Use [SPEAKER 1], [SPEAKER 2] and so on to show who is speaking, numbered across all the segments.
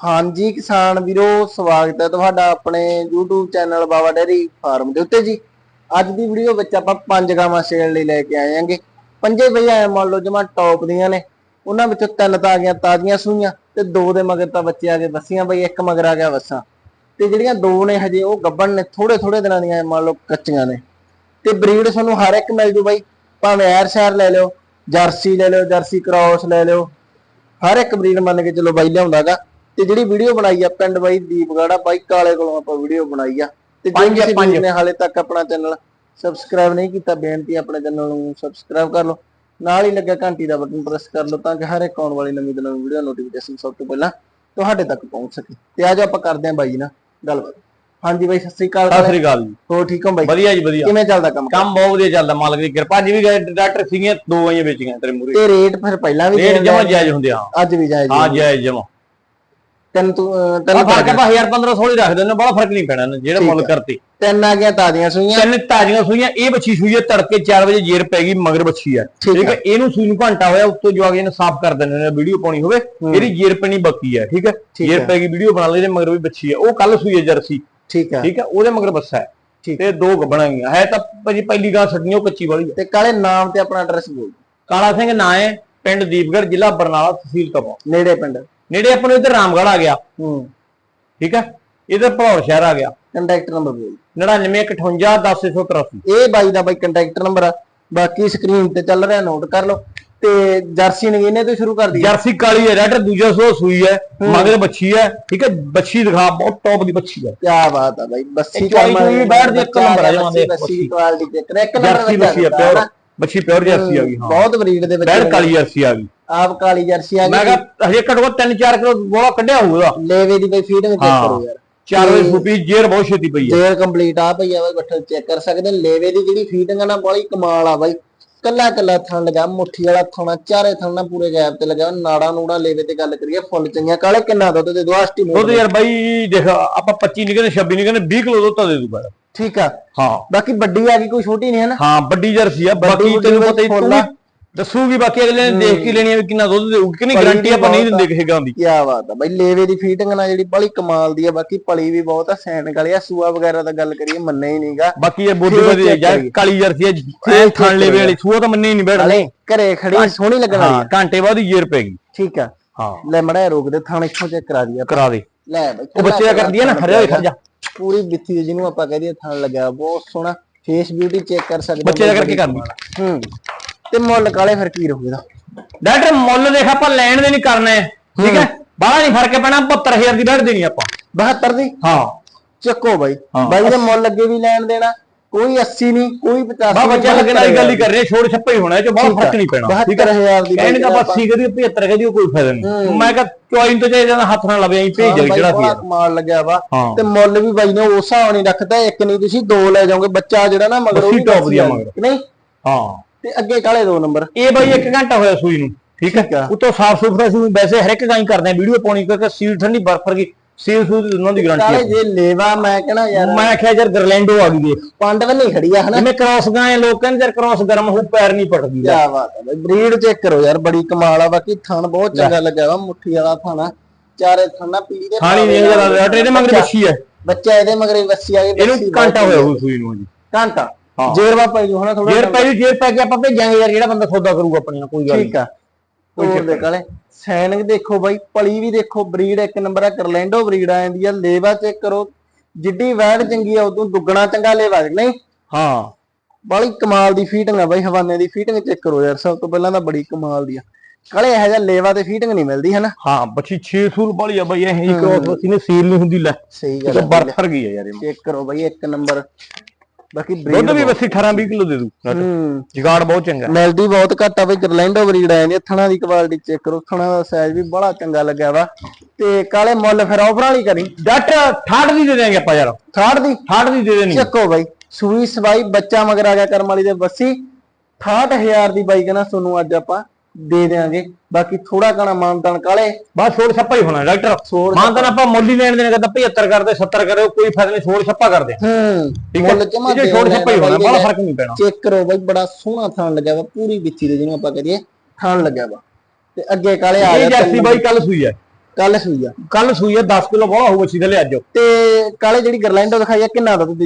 [SPEAKER 1] ਹਾਂਜੀ ਕਿਸਾਨ ਵੀਰੋ, ਸਵਾਗਤ ਹੈ ਤੁਹਾਡਾ ਆਪਣੇ YouTube channel Baba dairy farm ਦੇ ਉੱਤੇ ਜੀ। ਅੱਜ ਦੀ ਵੀਡੀਓ ਵਿੱਚ ਆਪਾਂ ਪੰਜ ਗਾਵਾਂ ਸੇਲ ਲਈ ਲੈ ਕੇ ਆਏ ਆਂਗੇ ਪੰਜੇ ਬਈ ਐ, ਮੰਨ ਲਓ ਜਮਾ ਟੌਪ ਦੀਆਂ ਨੇ, ਉਹਨਾਂ ਵਿੱਚੋਂ ਤਿੰਨ ਤਾਂ ਆ ਗਈਆਂ ਤਾਜ਼ੀਆਂ ਸੂਈਆਂ ਤੇ ਦੋ ਦੇ ਮਗਰ ਤਾਂ ਬੱਚੇ ਆ ਗਏ ਬੱਸੀਆਂ ਬਈ, ਇੱਕ ਮਗਰ ਆ ਗਿਆ ਬੱਸਾਂ। ਤੇ ਜਿਹੜੀਆਂ ਦੋ ਨੇ ਹਜੇ ਉਹ ਗੱਬਣ ਨੇ ਥੋੜੇ ਥੋੜੇ ਦਿਨਾਂ ਦੀਆਂ ਐਂ, ਮੰਨ ਲਓ ਕੱਚੀਆਂ ਨੇ। ਤੇ ਬਰੀਡ ਤੁਹਾਨੂੰ ਹਰ ਇੱਕ ਮਿਲ ਜੂ ਬਾਈ, ਭਾਵੇਂ ਐਰ ਸ਼ਹਿਰ ਲੈ ਲਿਓ, ਜਰਸੀ ਲੈ ਲਿਓ, ਜਰਸੀ ਕ੍ਰਾਸ ਲੈ ਲਿਓ। ਹਰ ਇੱਕ ਬਰੀਡ ਮੰਨ ਕੇ ਚਲੋ ਬਾਈ ਲਿਆਉਂਦਾਗਾ ਤੇ ਜਿਹੜੀ ਵੀਡੀਓ ਬਣਾਈ ਆ ਪਿੰਡ ਬਾਈ ਦੀਪਗੜਾ ਬਾਈ ਕਾਲੇ ਕੋਲੋਂ ਆਪਾਂ ਵੀਡੀਓ ਬਣਾਈ ਆ। ਤੇ ਜੇ
[SPEAKER 2] ਪੰਜ ਆ,
[SPEAKER 1] ਕਿਸੇ
[SPEAKER 2] ਪੰਜ।
[SPEAKER 1] ਵੀਰ ਨੇ ਹਾਲੇ ਤੱਕ ਆਪਣਾ ਚੈਨਲ ਸਬਸਕ੍ਰਾਈਬ ਨਹੀਂ ਕੀਤਾ ਬੇਨਤੀ ਆਪਣੇ ਚੈਨਲ ਨੂੰ ਸਬਸਕ੍ਰਾਈਬ ਕਰ ਲਓ। ਨਾਲ ਹੀ ਲੱਗਿਆ ਘੰਟੀ ਦਾ ਬਟਨ ਪ੍ਰੈਸ ਕਰ ਲਓ ਤਾਂ ਕਿ ਹਰ ਇੱਕ ਆਉਣ ਵਾਲੀ ਨਵੀਂ ਤੋਂ ਨਵੀਂ ਵੀਡੀਓ ਨੋਟੀਫਿਕੇਸ਼ਨ ਸਭ ਤੋਂ ਪਹਿਲਾਂ ਤੁਹਾਡੇ ਤੱਕ ਪਹੁੰਚ ਸਕੇ। ਤੇ ਅੱਜ ਆਪਾਂ ਕਰਦੇ ਹਾਂ ਬਾਈ ਜੀ ਨਾਲ ਗੱਲਬਾਤ। ਹਾਂਜੀ ਬਾਈ ਸਤਿ ਸ੍ਰੀ ਅਕਾਲ
[SPEAKER 2] ਸਤਿ ਸ੍ਰੀ ਅਕਾਲ ਜੀ।
[SPEAKER 1] ਹੋ ਠੀਕ ਹੋ ਬਾਈ?
[SPEAKER 2] ਵਧੀਆ ਜੀ ਵਧੀਆ।
[SPEAKER 1] ਕਿਵੇਂ ਚੱਲਦਾ ਕੰਮ?
[SPEAKER 2] ਕੰਮ ਬਹੁਤ ਵਧੀਆ ਚੱਲਦਾ ਮਾਲਕ ਦੀ ਕਿਰਪਾ। ਅੱਜ ਵੀ ਗਏ ਡਾਕਟਰ ਸੀਗੀਆਂ ਦੋ ਆਈਆਂ ਵੇਚੀਆਂ ਤੇਰੇ ਮੂਰੇ
[SPEAKER 1] ਤੇ ਰੇਟ ਫਿਰ ਪਹਿਲਾਂ ਵੀ
[SPEAKER 2] ਰੇਟ ਜਮਾ
[SPEAKER 1] ਲੱਗੇ,
[SPEAKER 2] ਜਾਇਜ਼ ਹੁੰਦੇ ਆ।
[SPEAKER 1] ਅੱਜ ਵੀ ਜਾਇਜ਼
[SPEAKER 2] ਹਾਂ
[SPEAKER 1] ਹੀ।
[SPEAKER 2] ਜਾਇਜ਼ ਜਮਾ।
[SPEAKER 1] ਤਿੰਨ ਤੂੰ ਤਿੰਨ
[SPEAKER 2] ਫ਼ਰਕ ਆ 1000 1500 ਹੀ ਰੱਖ ਦਿੰਦੇ ਬੜਾ ਫ਼ਰਕ ਨਹੀਂ ਪੈਣਾ ਇਹਨੂੰ, ਜਿਹੜੇ
[SPEAKER 1] ਠੀਕ
[SPEAKER 2] ਮੁੱਲ
[SPEAKER 1] ਆ।
[SPEAKER 2] ਕਰਤੇ।
[SPEAKER 1] ਤਿੰਨ ਆ ਗਿਆ ਤਾਜ਼ੀਆਂ ਸੂਈਆਂ।
[SPEAKER 2] ਤਿੰਨ ਤਾਜ਼ੀਆਂ ਸੂਈਆਂ ਇਹ ਬੱਚੀ ਸੂਈ ਹੈ ਤੜਕੇ 4 ਵਜੇ ਜੇਰ ਪੈ ਗਈ ਮਗਰ ਬੱਚੀ ਹੈ।
[SPEAKER 1] ਠੀਕ
[SPEAKER 2] ਠੀਕ
[SPEAKER 1] ਆ।
[SPEAKER 2] ਹੈ ਇਹਨੂੰ ਸੂਈ ਨੂੰ ਘੰਟਾ ਹੋਇਆ ਉੱਤੋਂ ਜੋ ਆ ਇਹਨੂੰ ਸਾਫ਼ ਕਰ ਦਿੰਦੇ ਨੇ ਵੀਡੀਓ ਪਾਉਣੀ ਹੋਵੇ ਇਹਦੀ ਜੇਰ ਪੈਣੀ ਬੱਕੀ ਹੈ ਠੀਕ ਹੈ?
[SPEAKER 1] ਠੀਕ
[SPEAKER 2] ਜੇਰ
[SPEAKER 1] ਹੈ।
[SPEAKER 2] ਪੈ ਗਈ ਵੀਡੀਓ ਬਣਾ ਲਈ ਇਹਦੇ ਮਗਰ ਵੀ ਬੱਚੀ ਹੈ। ਉਹ ਕੱਲ ਸੂਈ ਹੈ ਜਰਸੀ।
[SPEAKER 1] ਠੀਕ ਆ
[SPEAKER 2] ਠੀਕ ਹੈ ਉਹਦੇ ਮਗਰ ਬੱਸਾ ਹੈ।
[SPEAKER 1] ਠੀਕ।
[SPEAKER 2] ਤੇ ਦੋ ਗੱਬਣਾ ਗਈਆਂ। ਹੈ ਤਾਂ ਭਾਜੀ ਪਹਿਲੀ ਗਾਂ ਛੱਡਣੀ ਉਹ ਕੱਚੀ ਵਾਲੀ ਹੈ।
[SPEAKER 1] ਤੇ ਕਾਲੇ ਨਾਮ ਤੇ ਆਪਣਾ ਐਡਰੈਸ ਬੋਲ
[SPEAKER 2] ਕਾਲਾ ਸਿੰਘ ਨਾਂ ਹੈ ਪਿੰਡ ਦੀਪਗੜ੍ਹ ਜ਼ਿਲ੍ਹਾ ਬਰਨਾਲਾ ਤਹਿਸੀਲ ਕਪੋ
[SPEAKER 1] ਨੇੜੇ ਪਿੰਡ।
[SPEAKER 2] ਨੇੜੇ ਆਪਾਂ ਨੂੰ ਇੱਧਰ ਰਾਮਗੜ੍ਹ ਆ ਗਿਆ।
[SPEAKER 1] ਹੂੰ।
[SPEAKER 2] ਠੀਕ ਹੈ ਇਧਰ ਭਲੌਰ ਸ਼ਹਿਰ ਆ ਗਿਆ।
[SPEAKER 1] ਕੰਟੈਕਟ ਨੰਬਰ ਬੋਲ।
[SPEAKER 2] 9958
[SPEAKER 1] ਇਹ ਬਾਈ ਦਾ ਬਾਈ ਕੰਟੈਕਟ ਨੰਬਰ ਆ। ਬਾਕੀ ਸਕਰੀਨ ਤੇ ਚੱਲ ਰਿਹਾ ਨੋਟ ਕਰ ਲਓ। ਤੇ ਜਰਸੀ ਨਗੀਨੇ ਤੋਂ ਸ਼ੁਰੂ ਕਰ ਦਈਏ
[SPEAKER 2] ਜਰਸੀ ਕਾਲੀ ਹੈ ਰੈਡ ਦੂਜਾ ਸੋ ਸੂਈ ਹੈ ਮਗਰ ਬੱਚੀ ਹੈ ਠੀਕ ਹੈ? ਬੱਚੀ ਦਿਖਾ ਬਹੁਤ ਟੌਪ ਦੀ ਬੱਚੀ ਹੈ।
[SPEAKER 1] ਕੀ ਬਾਤ ਆ ਬਾਈ ਬੱਸੀ
[SPEAKER 2] ਕੋਈ ਵੀ ਬੈਠ ਦੇ ਇੱਕ ਨੰਬਰ ਆ ਜਾਵਾਂ ਦੇ
[SPEAKER 1] ਬੱਸੀ ਦੀ ਕੁਆਲਿਟੀ ਚੈੱਕ ਇੱਕ ਨੰਬਰ
[SPEAKER 2] ਜਰਸੀ ਹੈ ਪਿਓਰ ਬੱਚੀ ਪਿਓਰ ਜਰਸੀ ਆ ਗਈ ਹਾਂ।
[SPEAKER 1] ਬਹੁਤ ਬਰੀਡ ਦੇ ਵਿੱਚ
[SPEAKER 2] ਬੈੜ ਕਾਲੀ ਜਰਸੀ ਆ ਗਈ।
[SPEAKER 1] ਆਪ ਕਾਲੀ ਜਰਸੀ ਆ
[SPEAKER 2] ਮੈਂ
[SPEAKER 1] ਗਈ
[SPEAKER 2] ਕਿਹਾ ਹਜੇ ਘੱਟੋ ਘੱਟ 3-4 ਕਿਲੋ ਗੋਲਾ ਕੱਢਿਆ ਹੋਊਗਾ।
[SPEAKER 1] ਲੇਵੇ ਦੀ ਬਈ ਫੀਡ ਚੈੱਕ
[SPEAKER 2] ਹਾਂ।
[SPEAKER 1] ਕਰੋ ਯਾਰ।
[SPEAKER 2] 4 ਵਜੇ ਫੁੱਪੀ ਜੇਰ ਬਹੁਤ ਛੇਤੀ ਪਈ ਹੈ
[SPEAKER 1] ਜੇਰ ਕੰਪਲੀਟ ਆ ਭਈਆ ਬਾਈ ਬੱਠਲ ਚੈੱਕ ਕਰ ਸਕਦੇ ਨੇ। ਲੇਵੇ ਦੀ ਜਿਹੜੀ ਫੀਡਿੰਗ ਆ ਨਾ ਬੜੀ ਕਮਾਲ ਆ ਬਾਈ। ਕੱਲਾ ਕੱਲਾ ਥਣ ਲਗਾ ਮੁੱਠੀ ਵਾਲਾ ਥਣਾ ਚਾਰੇ ਥਣ ਪੂਰੇ ਗੈਪ ਤੇ ਲਗਾ। ਨਾੜਾ ਨੂੜਾ ਲੇਵੇ ਤੇ ਗੱਲ ਕਰੀਏ ਫੁੱਲ ਚੰਗੀਆਂ। ਕਾਲੇ ਕਿੰਨਾ ਦੁੱਧ ਦੇ ਦੋ ਆਸਟੀ
[SPEAKER 2] ਦੁੱਧ ਯਾਰ ਬਾਈ ਦੇਖ ਆਪਾਂ 25 ਨਹੀਂ ਕਹਿੰਦੇ 26 ਨਹੀਂ ਕਹਿੰਦੇ 20 ਕਿਲੋ ਦੁੱਧ ਤਾਂ ਦੇ ਦੂਗਾ
[SPEAKER 1] ਠੀਕ ਆ।
[SPEAKER 2] ਹਾਂ।
[SPEAKER 1] ਬਾਕੀ ਵੱਡੀ ਆ ਗਈ ਕੋਈ ਛੋਟੀ ਨਹੀਂ ਹੈ ਨਾ।
[SPEAKER 2] ਹਾਂ ਵੱਡੀ ਜਰਸੀ ਆ। ਬਾਕੀ
[SPEAKER 1] ਵੱਡੀ
[SPEAKER 2] ਤੈਨੂੰ ਪਤਾ ਹੀ
[SPEAKER 1] ਫੁੱਲ
[SPEAKER 2] ਤੂੰ
[SPEAKER 1] ਆ।
[SPEAKER 2] ਵੀ ਦੱਸੂਗੀ ਬਾਕੀ ਅਗਲੇ ਨੇ ਦੇਖ ਕੇ ਲੈਣੀ ਆ ਵੀ ਕਿੰਨਾ ਦੁੱਧ ਦੇਊਗੀ ਕਿ ਨਹੀਂ
[SPEAKER 1] ਪਲੀ
[SPEAKER 2] ਗਾਰੰਟੀ ਆਪਾਂ ਨਹੀਂ ਦਿੰਦੇ ਕਿਸੇ ਗਾਂ ਦੀ।
[SPEAKER 1] ਕੀ ਬਾਤ ਆ ਬਾਈ ਲੇਵੇ ਦੀ ਫੀਟਿੰਗ ਨਾਲ ਜਿਹੜੀ ਬੜੀ ਕਮਾਲ ਦੀ ਆ ਬਾਕੀ ਪਲੀ ਵੀ ਬਹੁਤ ਆ ਸੈਨ ਵਾਲੀ ਆ ਸੂਆ ਵਗੈਰਾ ਦਾ ਗੱਲ ਕਰੀਏ ਮੰਨੇ ਹੀ ਨਹੀਂਗਾ
[SPEAKER 2] ਬਾਕੀ ਇਹ ਵਧੀ
[SPEAKER 1] check
[SPEAKER 2] ਯਾਰ। ਕਾਲੀ ਜਰਸੀ ਆ ਥਣ ਲੈਵੇ। ਵਾਲੀ ਸੂਆ ਤਾਂ ਮੰਨੇ ਹੀ ਨਹੀਂ ਬੈਠ
[SPEAKER 1] ਨਾਲੇ ਘਰੇ ਖੜੀ ਸੋਹਣੀ ਲੱਗਣ ਵਾਲੀ
[SPEAKER 2] ਹਾਂ
[SPEAKER 1] ਆ
[SPEAKER 2] ਘੰਟੇ ਬਾਅਦ ਹੀ ਜੇਰ ਪੈ ਗਈ।
[SPEAKER 1] ਠੀਕ ਆ।
[SPEAKER 2] ਹਾਂ।
[SPEAKER 1] ਲੈ ਮੜਾ ਰੋਕ ਦੇ ਥਾਣ ਇੱਥੋਂ ਚੈੱਕ ਕਰਾ ਦਈਏ।
[SPEAKER 2] ਕਰਾ ਦੇ।
[SPEAKER 1] ਲੈ ਬਾਈ
[SPEAKER 2] ਉਹ ਬੱਚੇ ਕਰਦੀ ਆ ਨਾ ਹਰਿਆ ਹੋਇਆ ਖੜ ਜਾ।
[SPEAKER 1] ਪੂਰੀ ਬਿੱਥੀ ਜਿਹਨੂੰ ਆਪਾਂ ਕਹਦੇ ਥਣ ਲੱਗਿਆ ਬਹੁਤ ਸੋਹਣਾ। ਫੇਸ ਬਿਊਟੀ ਚੈੱਕ ਕਰ ਸਕਦੇ
[SPEAKER 2] ਬੱਚੇ ਦਾ ਕਰਕੇ ਕਰਨੀ।
[SPEAKER 1] ਹੂੰ। ਤੇ ਮੁੱਲ ਕਾਲੇ ਫਿਰ ਕੀ ਰਹੂਗਾ
[SPEAKER 2] ਡਾਕਟਰ ਮੁੱਲ ਦੇਖ ਆਪਾਂ ਲੈਣ ਦੇ ਨਹੀਂ ਕਰਨਾ। ਹੈ। ਠੀਕ ਹੈ? ਬਾਹਲਾ ਨਹੀਂ ਫ਼ਰਕ ਪੈਣਾ 72000 ਦੀ ਬੈਠ ਦੇਣੀ ਆਪਾਂ।
[SPEAKER 1] 72 ਦੀ?
[SPEAKER 2] ਹਾਂ।
[SPEAKER 1] ਚੱਕੋ ਬਾਈ। ਬਾਈ ਦੇ ਮੁੱਲ ਅੱਗੇ ਵੀ ਲੈਣ ਦੇਣਾ ਕੋਈ 80 ਨਹੀਂ ਕੋਈ 85
[SPEAKER 2] ਬਾ ਬੱਚਾ ਲੱਗਣ ਦੀ ਗੱਲ ਹੀ ਕਰ ਰਹੇ ਛੋੜ ਛੱਪਾ ਹੀ ਹੋਣਾ ਇਹ ਚ ਬਹੁਤ ਫ਼ਰਕ ਨਹੀਂ ਪੈਣਾ। ਠੀਕ ਹੈ
[SPEAKER 1] 72000 ਦੀ
[SPEAKER 2] ਕਹਿੰਦੇ ਤਾਂ ਬਸ 80 ਕਦੀ 75 ਕਦੀ ਕੋਈ ਫਾਇਦਾ ਨਹੀਂ ਮੈਂ ਕਿਹਾ ਚੁਆਇਨ ਤੋਂ ਚਾਹੀਦਾ ਨਾ ਹੱਥ ਨਾਲ ਲਵੇ ਐਂ ਭੇਜ ਜਿਹੜਾ ਸੀ
[SPEAKER 1] ਬੜਾ ਕਮਾਲ ਲੱਗਿਆ ਵਾ। ਤੇ ਮੁੱਲ ਵੀ ਬਾਈ ਨੇ ਉਸ ਨਹੀਂ ਰੱਖਦਾ ਇੱਕ ਨਹੀਂ ਤੁਸੀਂ ਦੋ ਲੈ ਜਾਓਗੇ ਬੱਚਾ ਜਿਹੜਾ ਨਾ ਮਗਰ ਉਹ ਵੀ
[SPEAKER 2] ਦੀ।
[SPEAKER 1] ਕਿ ਨਹੀਂ?
[SPEAKER 2] ਹਾਂ।
[SPEAKER 1] ਤੇ ਅੱਗੇ ਕਾਲੇ ਦੋ ਨੰਬਰ?
[SPEAKER 2] ਇਹ ਬਾਈ 1 ਘੰਟਾ ਹੋਇਆ ਸੂਈ ਨੂੰ ਠੀਕ। ਹੈ? ਉਤੋਂ ਸਾਫ਼ ਸੁਥਰਾ ਸੀ ਵੈਸੇ ਹਰ ਇੱਕ ਗਾਂ ਹੀ ਕਰਦੇ ਆ ਵੀਡੀਓ ਪਾਉਣੀ ਕਿਉਂਕਿ ਸੀਲ ਠੰਡੀ ਬਰਫ ਵਰਗੀ ਸੀਲ ਸੂਲ ਉਹਨਾਂ ਦੀ
[SPEAKER 1] ਕਾਲੇ
[SPEAKER 2] ਗਾਰੰਟੀ
[SPEAKER 1] ਜੇ ਲੇਵਾ ਮੈਂ ਕਹਣਾ ਯਾਰ
[SPEAKER 2] ਮੈਂ ਆਖਿਆ ਯਾਰ ਗਰਲੈਂਡੋ ਆ ਗਈ ਦੇਖ
[SPEAKER 1] ਵੱਲ ਖੜੀ ਆ ਹਨਾ?
[SPEAKER 2] ਜਿਵੇਂ ਕ੍ਰਾਸ ਗਾਂ ਹੈ ਲੋਕ ਕਹਿੰਦੇ ਯਾਰ ਕ੍ਰਾਸ ਗਰਮ ਹੋ ਪੈਰ ਨਹੀਂ ਪਟਦੀ
[SPEAKER 1] ਕਿਆ ਬਾਤ ਹੈ ਬਰੀਡ ਚੈੱਕ ਕਰੋ ਯਾਰ ਬੜੀ ਕਮਾਲ ਆ ਬਾਕੀ ਥਣ ਬਹੁਤ ਚੰਗਾ ਲੱਗਿਆ ਵਾ ਮੁੱਠੀ ਵਾਲਾ ਥਾਣਾ ਚਾਰੇ ਥਣਾ ਪੀੜੀ ਦੇ
[SPEAKER 2] ਨਹੀਂ
[SPEAKER 1] ਪਾਵੇ
[SPEAKER 2] ਜਰਾ ਇਹਦੇ ਮਗਰ ਬੱਚੀ ਹੈ
[SPEAKER 1] ਬੱਚਾ ਇਹਦੇ ਮਗਰ ਹੀ ਵੱਸੀ ਆ ਗਈ
[SPEAKER 2] ਇਹਨੂੰ ਘੰਟਾ ਹੋਇਆ ਹੋਊ ਸੂਈ ਨੂੰ ਜੀ
[SPEAKER 1] ਘੰਟਾ?
[SPEAKER 2] ਹਾਂ।
[SPEAKER 1] ਜੇਰਵਾ ਪੈ ਜੂ ਹਨਾ ਥੋੜਾ
[SPEAKER 2] ਜੇਰ ਪੈ ਜੇਰ ਪੈ ਕੇ ਆਪਾਂ ਭੇਜਾਂਗੇ ਯਾਰ ਜਿਹੜਾ ਬੰਦਾ ਸੌਦਾ ਕਰੂਗਾ ਆਪਣੇ ਨਾਲ ਕੋਈ ਗੱਲ ਨਹੀਂ
[SPEAKER 1] ਠੀਕ ਆ। ਤੋਰ ਦੇ ਕਾਲੇ ਸੈਨਿਕ ਦੇਖੋ ਬਾਈ ਪਲੀ ਵੀ ਦੇਖੋ ਬਰੀਡ ਇੱਕ ਨੰਬਰ ਆ ਕਰਲੈਂਡੋ ਬਰੀਡ ਆ ਜਾਂਦੀ ਆ ਲੇਵਾ ਚੈੱਕ ਕਰੋ ਜਿੱਡੀ ਵੈੜ ਚੰਗੀ ਆ ਉਦੋਂ ਦੁੱਗਣਾ ਚੰਗਾ ਲੇਵਾ ਨਹੀਂ?
[SPEAKER 2] ਹਾਂ।
[SPEAKER 1] ਬੜੀ ਕਮਾਲ ਦੀ ਫੀਟਿੰਗ ਆ ਬਾਈ ਹਵਾਨੇ ਦੀ ਫੀਟਿੰਗ ਚੈੱਕ ਕਰੋ ਯਾਰ ਸਭ ਤੋਂ ਪਹਿਲਾਂ ਤਾਂ ਬੜੀ ਕਮਾਲ ਦੀ ਆ। ਕਾਲੇ ਇਹੋ ਜਿਹਾ ਲੇਵਾ ਤੇ ਫੀਟਿੰਗ ਨਹੀਂ ਮਿਲਦੀ ਹਨਾ?
[SPEAKER 2] ਹਾਂ ਬੱਚੀ 6 ਸੂਲ ਵਾਲੀ ਆ ਬਈ ਇਹ ਕ੍ਰਾਸ ਬੱਚੀ ਨੇ ਸੀਲ ਨਹੀਂ ਹੁੰਦੀ ਲੈ।
[SPEAKER 1] ਸਹੀ ਗੱਲ
[SPEAKER 2] ਤਾਂ
[SPEAKER 1] ਆ
[SPEAKER 2] ਬਰਫ ਵਰਗੀ ਆ ਯਾਰ ਇਹ।
[SPEAKER 1] ਚੈੱਕ ਕਰੋ ਬਾਈ ਇੱਕ ਨੰਬਰ। ਬਾਕੀ
[SPEAKER 2] ਦੁੱਧ ਵੀ ਬੱਸੀ 18 20 ਕਿਲੋ ਦੇ ਦੂ ਜਗਾੜ ਬਹੁਤ ਚੰਗਾ।
[SPEAKER 1] ਮਿਲਦੀ ਬਹੁਤ ਘੱਟ ਆ ਬਈ ਗਰਲੈਂਡੋ ਬਰੀਡ ਆ ਆ। ਥਣਾ ਦੀ ਕੁਆਲਿਟੀ ਚੈੱਕ ਕਰੋ। ਥਣਾ ਦਾ ਸਾਈਜ਼ ਵੀ ਬੜਾ ਚੰਗਾ ਲੱਗਿਆ ਵਾ। ਤੇ ਕਾਲੇ ਮੁੱਲ ਫਿਰ ਆਫਰ ਵਾਲੀ ਕਰੀ।
[SPEAKER 2] ਡਾਕਟਰ 68 ਦੀ ਦੇ ਦੇਾਂਗੇ ਆਪਾਂ ਯਾਰ।
[SPEAKER 1] ਥਾੜ ਦੀ?
[SPEAKER 2] 68 ਦੀ ਦੇ ਦੇਣੀ
[SPEAKER 1] ਚੱਕੋ ਬਾਈ। ਸੂਈ ਸਵਾਈ ਬੱਚਾ ਮਗਰ ਆ ਗਿਆ ਕਰਮ ਵਾਲੀ ਦੇ ਬੱਸੀ। 68000 ਦੀ ਬਾਈ ਕਹਿੰਦਾ ਤੁਹਾਨੂੰ ਅੱਜ ਆਪਾਂ ਦੇ ਦੇਾਂਗੇ ਬਾਕੀ ਥੋੜਾ ਕਣਾ ਮਾਨਤਾਨ ਕਾਲੇ
[SPEAKER 2] ਬਸ ਛੋੜ ਛੱਪਾ ਹੀ ਹੋਣਾ ਡਾਕਟਰ।
[SPEAKER 1] ਛੋੜ
[SPEAKER 2] ਮਾਨਤਨ ਆਪਾਂ ਮੁੱਲ ਲੈਣ ਦੇਣੇ ਕਹਿੰਦਾ 75 ਕਰਦੇ 70 ਕਰਦੇ ਕੋਈ ਫਾਇਦਾ ਨਹੀਂ ਛੋੜ ਛੱਪਾ ਕਰਦੇ
[SPEAKER 1] ਹੂੰ।
[SPEAKER 2] ਠੀਕ ਹੈ? ਇਹ ਜੇ ਛੋੜ ਛੱਪਾ ਹੀ ਹੋਣਾ ਬੜਾ ਫ਼ਰਕ ਨਹੀਂ ਪੈਣਾ।
[SPEAKER 1] ਚੈੱਕ ਕਰੋ ਬਾਈ ਬੜਾ ਸੋਹਣਾ ਥਾਣ ਲੱਗਿਆ ਵਾ ਪੂਰੀ ਵਿੱਚੀ ਦੇ ਜਿਹਨੂੰ ਆਪਾਂ ਕਹੀਏ ਥਾਣ ਲੱਗਿਆ ਵਾ। ਤੇ ਅੱਗੇ ਕਾਲੇ ਆ
[SPEAKER 2] ਇਹ
[SPEAKER 1] ਗਿਆ
[SPEAKER 2] ਜਰਸੀ ਬਾਈ ਕੱਲ ਸੂਈ ਹੈ
[SPEAKER 1] ਕੱਲ ਸੂਈ ਆ।
[SPEAKER 2] ਕੱਲ ਸੂਈ ਆ 10 ਕਿਲੋ ਬੋਲਾ ਹੋਊ ਥੱਲੇ ਅੱਜ
[SPEAKER 1] ਤੇ ਕਾਲੇ ਜਿਹੜੀ ਗਰਲੈਂਡੋ ਦਿਖਾਈ ਆ ਕਿੰਨਾ ਦਾ ਦੁੱਧ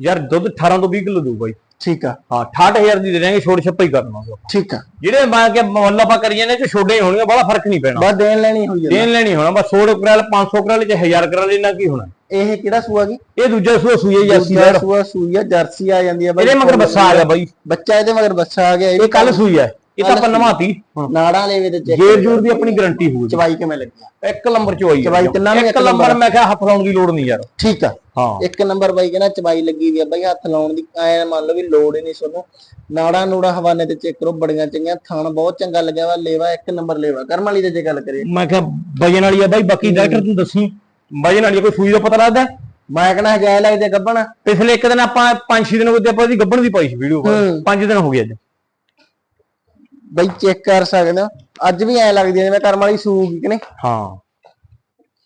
[SPEAKER 2] ਯਾਰ ਦੁੱਧ 18 ਤੋਂ 20 ਕਿਲੋ ਦੂ ਬਾਈ।
[SPEAKER 1] ਠੀਕ ਆ।
[SPEAKER 2] ਹਾਂ 68000 ਦੀ ਦੇ ਦੇਣਗੇ ਛੋੜ ਛੱਪਾ ਹੀ ਕਰਨਾ ਉਹ।
[SPEAKER 1] ਠੀਕ ਆ।
[SPEAKER 2] ਜਿਹੜੇ ਮੈਂ ਕਿ ਮੁੱਲ ਆਪਾਂ ਕਰੀਏ ਨੇ ਚ ਛੋਡੇ ਹੀ ਹੋਣਗੇ ਬੜਾ ਫ਼ਰਕ ਨਹੀਂ ਪੈਣਾ।
[SPEAKER 1] ਬਸ ਦੇਣ ਲੈਣੀ ਹੋਈ
[SPEAKER 2] ਦੇਣ ਲੈਣੀ ਹੋਣਾ ਬਸ 100 ਕਰਾਲ 500 ਕਰਾਲ ਚ 1000 ਕਰਾਲ ਇਹਨਾਂ ਕੀ ਹੋਣਾ?
[SPEAKER 1] ਇਹ ਕਿਹੜਾ ਸੂਆ ਜੀ?
[SPEAKER 2] ਇਹ ਦੂਜਾ ਸੂਆ ਸੂਈ ਹੈ ਜਰਸੀ ਦਾ
[SPEAKER 1] ਸੂਆ ਸੂਈ ਆ ਜਰਸੀ ਆ ਜਾਂਦੀ ਆ ਬਾਈ।
[SPEAKER 2] ਇਹਦੇ ਮਗਰ ਬੱਸਾ ਆ ਗਿਆ ਬਾਈ।
[SPEAKER 1] ਬੱਚਾ ਇਹਦੇ ਮਗਰ ਬੱਚਾ ਆ ਗਿਆ।
[SPEAKER 2] ਇਹ ਕੱਲ ਸੂਈ ਹੈ ਇਹ ਤਾਂ ਆਪਾਂ ਨਵਾਤੀ।
[SPEAKER 1] ਨਾੜਾਂ ਲੈਵੇ ਤੇ ਚੈੱਕ
[SPEAKER 2] ਜੇਰ ਜੂਰ ਦੀ ਆਪਣੀ ਗਾਰੰਟੀ ਹੋਊਗੀ।
[SPEAKER 1] ਚਵਾਈ ਕਿਵੇਂ ਲੱਗੀ?
[SPEAKER 2] ਇੱਕ ਨੰਬਰ ਚ ਹੋਈ
[SPEAKER 1] ਚਵਾਈ ਤਿੰਨਾਂ ਨੂੰ
[SPEAKER 2] ਇੱਕ ਨੰਬਰ ਮੈਂ ਕਿਹਾ ਹੱਥ ਲਾਉਣ ਦੀ ਲੋੜ ਨਹੀਂ ਯਾਰ।
[SPEAKER 1] ਠੀਕ ਆ।
[SPEAKER 2] ਹਾਂ।
[SPEAKER 1] ਇੱਕ ਨੰਬਰ ਬਾਈ ਕਹਿੰਦਾ ਚਵਾਈ ਲੱਗੀ ਵੀ ਆ ਬਾਈ ਹੱਥ ਲਾਉਣ ਦੀ ਐ ਮੰਨ ਲਓ ਵੀ ਲੋੜ ਹੀ ਨਹੀਂ ਤੁਹਾਨੂੰ। ਨਾੜਾ ਨੂੜਾ ਹਵਾਨੇ ਤੇ ਚੈੱਕ ਕਰੋ ਬੜੀਆਂ ਚੰਗੀਆਂ। ਥਣ ਬਹੁਤ ਚੰਗਾ ਲੱਗਿਆ ਵਾ ਲੇਵਾ ਇੱਕ ਨੰਬਰ ਲੇਵਾ। ਕਰਮ ਵਾਲੀ ਤੇ ਜੇ ਗੱਲ ਕਰੀਏ।
[SPEAKER 2] ਮੈਂ ਕਿਹਾ ਵਜਨ ਵਾਲੀ ਆ ਬਾਈ ਬਾਕੀ ਡਾਕਟਰ ਤੂੰ ਦੱਸੀ। ਵਜਨ ਵਾਲੀ ਕੋਈ ਸੂਈ ਦਾ ਪਤਾ ਲੱਗਦਾ? ਹੈ?
[SPEAKER 1] ਮੈਂ ਕਹਿੰਦਾ ਜਾਇ ਲੱਗਦੇ ਗੱਬਣ
[SPEAKER 2] ਪਿਛਲੇ ਇੱਕ ਦਿਨ ਆਪਾਂ 5-6 ਦਿਨ ਉੱਤੇ ਆਪਾਂ ਇਹਦੀ ਗੱਬਣ ਦੀ ਪਾਈ ਸੀ ਵੀਡੀਓ।
[SPEAKER 1] ਹੂੰ।
[SPEAKER 2] 5 ਦਿਨ ਹੋ ਗਏ ਅੱਜ।
[SPEAKER 1] ਬਾਈ ਚੈੱਕ ਕਰ ਸਕਦੇ ਹੋ। ਅੱਜ ਵੀ ਐ ਲੱਗਦੀ ਜਿਵੇਂ ਕਰਮ ਵਾਲੀ ਸੂਗੀ ਕਿ ਨਹੀਂ?
[SPEAKER 2] ਹਾਂ।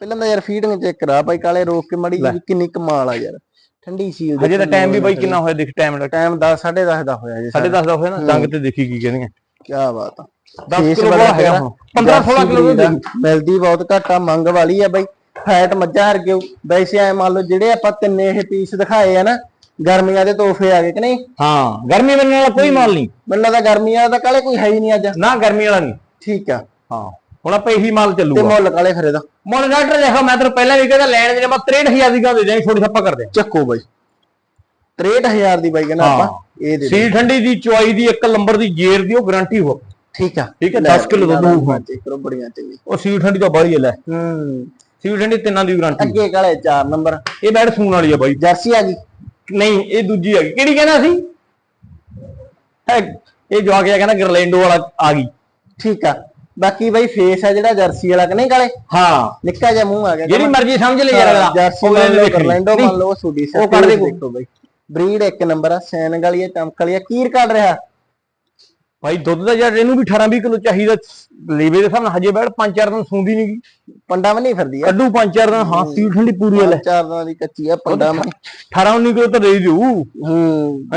[SPEAKER 1] ਪਹਿਲਾਂ ਤਾਂ ਯਾਰ ਫੀਡਿੰਗ ਚੈੱਕ ਕਰਾ ਬਾਈ ਕਾਲੇ ਰੋਕ ਕੇ ਮੜੀ ਕਿੰਨੀ ਕਮਾਲ ਆ ਯਾਰ। ਠੰਡੀ ਸੀਲ
[SPEAKER 2] ਹਜੇ ਤਾਂ ਟਾਈਮ ਵੀ ਬਾਈ ਕਿੰਨਾ ਹੋਇਆ ਦੇਖ ਟਾਈਮ ਦਾ।
[SPEAKER 1] ਟਾਈਮ 10 10:30 ਦਾ ਹੋਇਆ ਜੀ
[SPEAKER 2] 10:30 ਦਾ ਹੋਇਆ ਨਾ ਜੰਗ ਤੇ ਦੇਖੀ ਕੀ ਕਹਿੰਦੀਆਂ
[SPEAKER 1] ਕੀ ਬਾਤ ਆ।
[SPEAKER 2] 10
[SPEAKER 1] ਫੇਸ
[SPEAKER 2] ਕਿਲੋ
[SPEAKER 1] ਬੜਾ
[SPEAKER 2] ਹੈਗਾ।
[SPEAKER 1] ਪਿਆਰਾ।
[SPEAKER 2] ਹੁਣ 15-16 ਕਿਲੋ ਦਾ
[SPEAKER 1] ਮਿਲਦੀ ਬਹੁਤ ਘੱਟ ਆ ਮੰਗ ਵਾਲੀ ਆ ਬਾਈ। ਫੈਟ ਮੱਝਾਂ ਵਰਗੇ ਵੈਸੇ ਐ ਮੰਨ ਲਓ ਜਿਹੜੇ ਆਪਾਂ ਤਿੰਨੇ ਇਹ ਪੀਸ ਦਿਖਾਏ ਆ ਨਾ ਗਰਮੀਆਂ ਦੇ ਤੋਹਫੇ ਆ ਗਏ ਕਿ ਨਹੀਂ?
[SPEAKER 2] ਹਾਂ ਗਰਮੀ ਵਾਲਾ ਕੋਈ ਮਾਲ ਨਹੀਂ।
[SPEAKER 1] ਮੈਨੂੰ ਲੱਗਦਾ ਗਰਮੀਆਂ ਦਾ ਕਾਲੇ ਕੋਈ ਹੈ ਹੀ ਨਹੀਂ ਅੱਜ।
[SPEAKER 2] ਨਾ ਗਰਮੀ ਵਾਲਾ ਨਹੀਂ।
[SPEAKER 1] ਠੀਕ ਆ।
[SPEAKER 2] ਹਾਂ ਹੁਣ ਆਪਾਂ ਇਹੀ ਮਾਲ
[SPEAKER 1] ਤੇ
[SPEAKER 2] ਚੱਲੂਗਾ
[SPEAKER 1] ਮੁੱਲ ਕਾਲੇ ਫਿਰ ਇਹਦਾ।
[SPEAKER 2] ਮੁੱਲ ਡਾਕਟਰ ਦੇਖੋ ਮੈਂ ਤੈਨੂੰ ਪਹਿਲਾਂ ਵੀ ਕਹਿੰਦਾ ਲੈਣ ਦੇ ਮੈਂ 63000 ਦੀ ਗੱਲ ਦੇ ਦੇਣੀ ਛੋਟੀ ਛੱਪਾ ਕਰਦੇ
[SPEAKER 1] ਚੱਕੋ ਬਾਈ। 63000 ਦੀ ਬਾਈ ਕਹਿੰਦਾ। ਆਪਾਂ ਇਹ ਦੇ
[SPEAKER 2] ਸੀ ਠੰਡੀ ਦੀ ਚੁਆਈ ਦੀ ਇੱਕ ਨੰਬਰ ਦੀ ਜੇਰ ਦੀ ਉਹ ਗਾਰੰਟੀ ਹੋ
[SPEAKER 1] ਠੀਕ ਆ।
[SPEAKER 2] ਠੀਕ ਹੈ 10 ਕਿਲੋ ਦੁੱਧ ਹੋਊਗਾ।
[SPEAKER 1] ਚੈੱਕ ਕਰੋ ਬੜੀਆਂ ਚੰਗੀ
[SPEAKER 2] ਉਹ ਸੀ ਠੰਡੀ ਤੋਂ ਬਾਹਰ ਹੀ ਲੈ।
[SPEAKER 1] ਹੂੰ।
[SPEAKER 2] ਸੀ ਠੰਡੀ ਤਿੰਨਾਂ ਦੀ ਗਾਰੰਟੀ
[SPEAKER 1] ਅੱਗੇ ਕਾਲੇ 4 ਨੰਬਰ।
[SPEAKER 2] ਇਹ ਬੈਡ ਸੂਣ ਵਾਲੀ ਆ ਬਾਈ।
[SPEAKER 1] ਜਰਸੀ ਆ ਗਈ।
[SPEAKER 2] ਨਹੀਂ ਇਹ ਦੂਜੀ ਹੈਗੀ ਕਿਹੜੀ ਕਹਿੰਦਾ ਸੀ? ਇਹ ਜੋ ਆ ਗਿਆ ਕਹਿੰਦਾ ਗਰਲੈਂਡੋ ਵਾਲਾ ਆ ਗਈ।
[SPEAKER 1] ਠੀਕ ਆ। ਬਾਕੀ ਬਾਈ ਫੇਸ ਆ ਜਿਹੜਾ ਜਰਸੀ ਵਾਲਾ ਕਿ ਨਹੀਂ ਕਾਲੇ?
[SPEAKER 2] ਹਾਂ।
[SPEAKER 1] ਨਿੱਕਾ ਜਿਹਾ ਮੂੰਹ ਆ ਗਿਆ।
[SPEAKER 2] ਜਿਹੜੀ ਮਰਜ਼ੀ ਸਮਝ ਲੈ ਯਾਰ ਅਗਲਾ।
[SPEAKER 1] ਜਰਸੀ
[SPEAKER 2] ਦੇਖਣੀ।
[SPEAKER 1] ਕਰਲੈਂਡੋ ਮੰਨ ਲਓ ਸੁਡੀ
[SPEAKER 2] ਉਹ ਕੱਢ ਦੇ।
[SPEAKER 1] ਦੇਖੋ ਬਾਈ। ਬਰੀਡ ਇੱਕ ਨੰਬਰ ਆ ਸੈਨ ਵਾਲੀ ਆ ਚਮਕ ਵਾਲੀ ਆ ਕੀਰ ਕੱਢ ਰਿਹਾ?
[SPEAKER 2] ਭਾਈ ਦੁੱਧ ਦਾ ਯਾਰ ਇਹਨੂੰ ਵੀ 18 20 ਕਿਲੋ ਚਾਹੀਦਾ ਲੇਵੇ ਦੇ ਹਿਸਾਬ ਨਾਲ ਹਜੇ ਬੈਠ 5-4 ਦਿਨ ਸੂੰਦੀ ਨਹੀਂ ਗਈ
[SPEAKER 1] ਪੰਡਾ ਵੀ ਨਹੀਂ ਫਿਰਦੀ ਆ
[SPEAKER 2] ਕੱਢੂ 5-4 ਦਿਨ ਹਾਂ ਸੀ ਠੰਡੀ ਪੂਰੀ ਆ ਲੈ
[SPEAKER 1] ਚਾਰ ਦਿਨਾਂ ਦੀ ਕੱਚੀ ਆ ਪੰਡਾ ਵੀ
[SPEAKER 2] 18 19 ਕਿਲੋ ਤਾਂ ਦੇ ਦਿਓ।
[SPEAKER 1] ਹੂੰ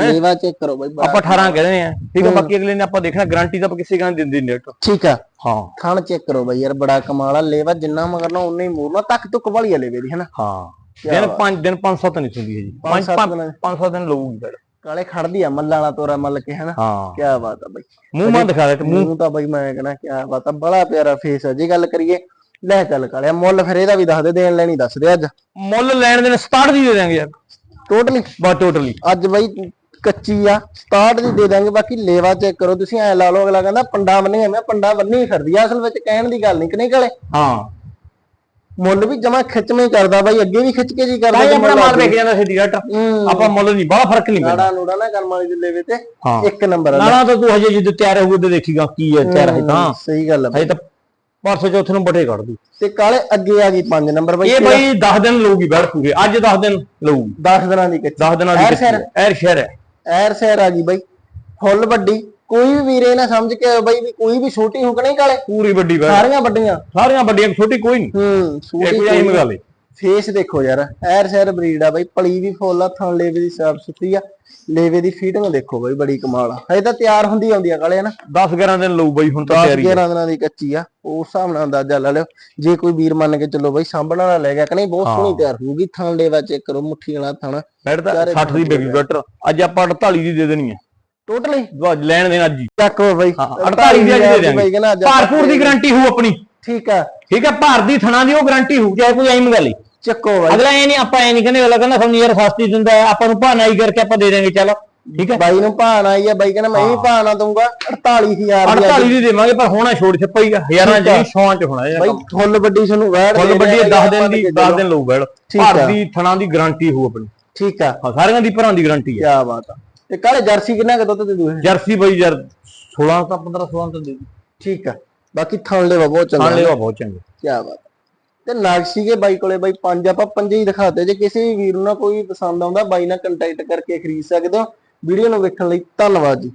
[SPEAKER 1] ਲੇਵਾ ਚੈੱਕ ਕਰੋ ਬਾਈ
[SPEAKER 2] ਆਪਾਂ 18 ਕਹਿੰਦੇ ਆ। ਠੀਕ ਹੈ। ਬਾਕੀ ਅਗਲੇ ਨੇ ਆਪਾਂ ਦੇਖਣਾ ਗਾਰੰਟੀ ਤਾਂ ਆਪਾਂ ਕਿਸੇ ਗਾਂ ਦਿੰਦੇ ਨਹੀਂ ਡਾਕਟਰ
[SPEAKER 1] ਠੀਕ ਆ।
[SPEAKER 2] ਹਾਂ।
[SPEAKER 1] ਖਾਣ ਚੈੱਕ ਕਰੋ ਬਾਈ ਯਾਰ ਬੜਾ ਕਮਾਲ ਆ ਲੇਵਾ ਜਿੰਨਾ ਮਗਰਨਾ ਉਨਾ ਹੀ ਮੂਰਨਾ ਤੱਕ ਤੁੱਕ ਵਾਲੀ ਆ ਲੇਵੇ ਦੀ ਹਨਾ।
[SPEAKER 2] ਹਾਂ। ਦਿਨ 5 ਦਿਨ 5-7 ਨਹੀਂ ਸੁੰਦੀ ਹੈ ਜੀ
[SPEAKER 1] ਪੰਜ ਸੱਤ ਦਿਨ।
[SPEAKER 2] 5-7 ਦਿਨ ਲਊਗੀ ਬੈਠ।
[SPEAKER 1] ਕਾਲੇ ਖੜਦੀ ਆ ਮੱਲਾਂ ਵਾਲਾ ਤੋਰਾ ਮੱਲ ਕੇ ਹਨਾ?
[SPEAKER 2] ਹਾਂ।
[SPEAKER 1] ਕੀ ਬਾਤ ਆ ਬਾਈ।
[SPEAKER 2] ਮੂੰਹ ਮਾਂ ਦਿਖਾ ਦੇ ਮੂੰਹ
[SPEAKER 1] ਤਾਂ ਬਾਈ ਮੈਂ ਕਹਣਾ ਕੀ ਬਾਤ ਆ ਬੜਾ ਪਿਆਰਾ ਫੇਸ ਆ। ਜੀ ਗੱਲ ਕਰੀਏ ਲੈ ਚੱਲ ਕਾਲਿਆ ਮੁੱਲ ਫਿਰ ਇਹਦਾ ਵੀ ਦੱਸ ਦੇ ਦੇਣ ਲੈਣੀ ਦੱਸ ਦੇ ਅੱਜ।
[SPEAKER 2] ਮੁੱਲ ਲੈਣ ਦੇ ਨੇ 67 ਦੀ ਦੇ ਦਾਂਗੇ ਯਾਰ।
[SPEAKER 1] ਟੋਟਲੀ
[SPEAKER 2] ਬਸ ਟੋਟਲੀ
[SPEAKER 1] ਅੱਜ ਬਾਈ ਕੱਚੀ ਆ 67 ਦੀ ਦੇ ਦਾਂਗੇ ਬਾਕੀ ਲੇਵਾ ਚੈੱਕ ਕਰੋ। ਤੁਸੀਂ ਐ ਲਾ ਲਓ ਅਗਲਾ ਕਹਿੰਦਾ ਪੰਡਾ ਬੰਨੀ ਮੈਂ ਪੰਡਾ ਬੰਨੀ ਫਿਰਦੀ। ਆ ਅਸਲ ਵਿੱਚ ਕਹਿਣ ਦੀ ਗੱਲ ਨਹੀਂ ਕਿ ਨਹੀਂ ਕਾਲੇ?
[SPEAKER 2] ਹਾਂ।
[SPEAKER 1] ਮੁੱਲ ਵੀ ਜਮਾ ਖਿੱਚਵੇਂ ਕਰਦਾ ਬਾਈ ਅੱਗੇ ਵੀ ਖਿੱਚ ਕੇ ਜੀ ਕਰਦਾ
[SPEAKER 2] ਤਾਂ ਹੀ ਆਪਣਾ
[SPEAKER 1] ਮੁੱਲ
[SPEAKER 2] ਵੇਖ ਜਾਂਦਾ ਸਿੱਧੀ
[SPEAKER 1] ਹੂੰ।
[SPEAKER 2] ਆਪਾਂ ਮੁੱਲ ਨਹੀਂ ਬੜਾ ਫ਼ਰਕ ਨਹੀਂ ਪੈਂਦਾ।
[SPEAKER 1] ਨਾੜਾ ਨੂੜਾ ਨਾ ਕਰਮ ਵਾਲੀ ਦੇ ਲੇਵੇ ਤੇ
[SPEAKER 2] ਹਾਂ।
[SPEAKER 1] ਇੱਕ ਨੰਬਰ ਆ।
[SPEAKER 2] ਨਾਲਾ ਤਾਂ ਤੂੰ ਹਜੇ ਜਿੱਦ ਤਿਆਰ ਹੋਊ ਉਦੋਂ ਦੇਖੀਗਾ ਕੀ ਹੈ ਤਿਆਰ ਹੈ ਤਾਂ।
[SPEAKER 1] ਸਹੀ ਗੱਲ ਆ ਬਾਈ।
[SPEAKER 2] ਹਜੇ ਤਾਂ ਪਰਸੋਂ ਚੌਥੇ ਨੂੰ ਬਟੇ ਕੱਢ ਦੂ।
[SPEAKER 1] ਤੇ ਕਾਲੇ ਅੱਗੇ ਆ ਗਈ 5 ਨੰਬਰ ਬਾਈ।
[SPEAKER 2] ਇਹ ਬਈ 10 ਦਿਨ ਲਊਗੀ ਬੈਠ ਪੂਰੇ। ਅੱਜ 10 ਦਿਨ ਲਊਗੀ।
[SPEAKER 1] 10 ਦਿਨਾਂ ਦੀ ਕੱਚੀ
[SPEAKER 2] 10 ਦਿਨਾਂ ਦੀ
[SPEAKER 1] ਐਰ ਸ਼ਹਿਰ?
[SPEAKER 2] ਹੈ। ਐਰ ਸ਼ਹਿਰ ਹੈ।
[SPEAKER 1] ਐਰ ਸੈਰ ਆ ਗਈ ਬਾਈ। ਫੁੱਲ ਵੱਡੀ। ਕੋਈ ਵੀ ਵੀਰੇ ਨਾ ਸਮਝ ਕੇ ਆਇਓ ਬਾਈ ਵੀ ਕੋਈ ਵੀ ਛੋਟੀ ਹੁਕ ਨਹੀਂ ਕਾਲੇ।
[SPEAKER 2] ਪੂਰੀ ਵੱਡੀ ਬੈਠ
[SPEAKER 1] ਸਾਰੀਆਂ ਵੱਡੀਆਂ।
[SPEAKER 2] ਸਾਰੀਆਂ ਵੱਡੀਆਂ ਛੋਟੀ ਕੋਈ ਨਹੀਂ।
[SPEAKER 1] ਹੂੰ ਛੋਟੀ
[SPEAKER 2] ਕੋਈ ਆਈ ਮਗਾਲੇ
[SPEAKER 1] ਫੇਸ ਦੇਖੋ ਯਾਰ ਐਰ ਸੈਰ ਬਰੀਡ ਆ ਬਾਈ ਪਲੀ ਵੀ ਫੁੱਲ ਆ ਥਣ ਲੇਵੇ ਦੀ ਸਾਫ਼ ਸੁਥਰੀ ਆ। ਲੇਵੇ ਦੀ ਫੀਟਿੰਗ ਦੇਖੋ ਬਾਈ ਬੜੀ ਕਮਾਲ ਆ। ਹਜੇ ਤਾਂ ਤਿਆਰ ਹੁੰਦੀ ਆਉਂਦੀ ਆ ਕਾਲੇ ਨਾ
[SPEAKER 2] 10 11 ਦਿਨ ਲਊ ਬਈ ਹੁਣ ਤਾਂ
[SPEAKER 1] 10
[SPEAKER 2] ਤਿਆਰੀ ਹੈ।
[SPEAKER 1] 11 ਦਿਨਾਂ ਦੀ ਕੱਚੀ ਆ ਉਸ ਹਿਸਾਬ ਨਾਲ ਅੰਦਾਜ਼ਾ ਲਾ ਲਿਓ। ਜੇ ਕੋਈ ਵੀਰ ਮੰਨ ਕੇ ਚੱਲੋ ਬਾਈ ਸਾਂਭਣ ਵਾਲਾ ਲੈ ਗਿਆ ਕਿ ਨਹੀਂ ਬਹੁਤ ਸੋਹਣੀ ਤਿਆਰ ਹੋਊਗੀ। ਥਣ ਲੇਵਾ ਚੈੱਕ ਕਰੋ ਮੁੱਠੀ ਵਾਲਾ ਥਣ।
[SPEAKER 2] ਬੈਠ ਤਾਂ
[SPEAKER 1] ਚਾਰੇ
[SPEAKER 2] 60 ਦੀ ਬੇਬੀ ਬੈਟਰ ਅੱਜ ਆਪਾਂ 48 ਦੀ ਦੇ ਦੇਣੀ ਹੈ
[SPEAKER 1] ਟੋਟਲੀ
[SPEAKER 2] ਲੈਣ ਦੇਣ ਅੱਜ ਹੀ।
[SPEAKER 1] ਚੱਕੋ ਬਾਈ।
[SPEAKER 2] ਹਾਂ 48 ਦੀ ਅੱਜ ਦੇ
[SPEAKER 1] ਬਾਈ ਕਹਿੰਦਾ ਅੱਜ
[SPEAKER 2] ਭਾਰਪੂਰ ਦੀ ਗਾਰੰਟੀ ਹੋਊ ਆਪਣੀ।
[SPEAKER 1] ਠੀਕ ਆ।
[SPEAKER 2] ਠੀਕ ਹੈ ਭਾਰ ਦੀ ਥਣਾ ਦੀ ਉਹ ਗਾਰੰਟੀ ਹੋਊ ਚਾਹੇ ਕੋਈ ਆਈ ਮਗਾਲੇ
[SPEAKER 1] ਚੱਕੋ ਬਾਈ।
[SPEAKER 2] ਅਗਲਾ ਇਹ ਨਹੀਂ ਆਪਾਂ ਇਹ ਨਹੀਂ ਕਹਿੰਦੇ ਅਗਲਾ ਕਹਿੰਦਾ ਸਾਨੂੰ ਯਾਰ ਸਸਤੀ ਦਿੰਦਾ ਹੈ, ਆਪਾਂ ਨੂੰ ਭਾਨਾਈ ਕਰਕੇ ਆਪਾਂ ਦੇ ਦੇਾਂਗੇ ਚੱਲ। ਠੀਕ ਹੈ
[SPEAKER 1] ਬਾਈ ਨੂੰ ਭਾਣ ਆਈ ਆ ਬਾਈ ਕਹਿੰਦਾ ਮੈਂ ਵੀ ਭਾਣਾ ਦਊਂਗਾ 48000 ਦੀ ਆ
[SPEAKER 2] 48 ਦੀ ਦੇਵਾਂਗੇ ਪਰ ਹੋਣਾ ਛੋੜ ਛੱਪਾ ਹੀ ਆ। ਹਜ਼ਾਰਾਂ ਚ ਨਹੀਂ ਸੌਆਂ ਚ ਹੋਣਾ ਇਹ
[SPEAKER 1] ਬਾਈ ਫੁੱਲ ਵੱਡੀ ਤੁਹਾਨੂੰ ਵੈੜ
[SPEAKER 2] ਫੁੱਲ ਵੱਡੀ 10 ਦਿਨ ਦੀ 10 ਦਿਨ ਲਊ ਬੈੜ
[SPEAKER 1] ਠੀਕ ਆ।
[SPEAKER 2] ਦੀ ਥਣਾ ਦੀ ਗਾਰੰਟੀ ਹੋਊ ਆਪਣੀ।
[SPEAKER 1] ਠੀਕ ਆ।
[SPEAKER 2] ਹਾਂ ਸਾਰਿਆਂ ਦੀ ਭਰਾਂ ਦੀ ਗਾਰੰਟੀ ਹੈ
[SPEAKER 1] ਕੀ ਬਾਤ ਆ। ਤੇ ਕਾਲੇ ਜਰਸੀ ਕਿੰਨਾ ਕੁ ਦੁੱਧ ਦੇ ਦੂ ਇਹ?
[SPEAKER 2] ਜਰਸੀ ਬਈ ਯਾਰ 16 ਤਾਂ 15 16 ਤਾਂ ਦੇ
[SPEAKER 1] ਠੀਕ ਆ। ਬਾਕੀ ਥਣ ਲੈਵਾ ਬਹੁਤ ਚੰਗਾ।
[SPEAKER 2] ਖਾਣ ਲੈਵਾ ਬਹੁਤ ਚੰਗੇ।
[SPEAKER 1] ਕੀ ਬਾਤ। ਤੇ ਨਾਗਸੀ ਕੇ ਬਾਈ ਕੋਲੇ ਬਾਈ ਪੰਜ ਆਪਾਂ ਪੰਜੇ ਹੀ ਦਿਖਾਤੇ ਜੇ ਕਿਸੇ ਵੀ ਵੀਰ ਨੂੰ ਨਾ ਕੋਈ ਪਸੰਦ ਆਉਂਦਾ ਬਾਈ ਨਾਲ ਕੰਟੈਕਟ ਕਰਕੇ ਖਰੀਦ ਸਕਦੇ ਹੋ। ਵੀਡੀਓ ਨੂੰ ਵੇਖਣ ਲਈ ਧੰਨਵਾਦ ਜੀ।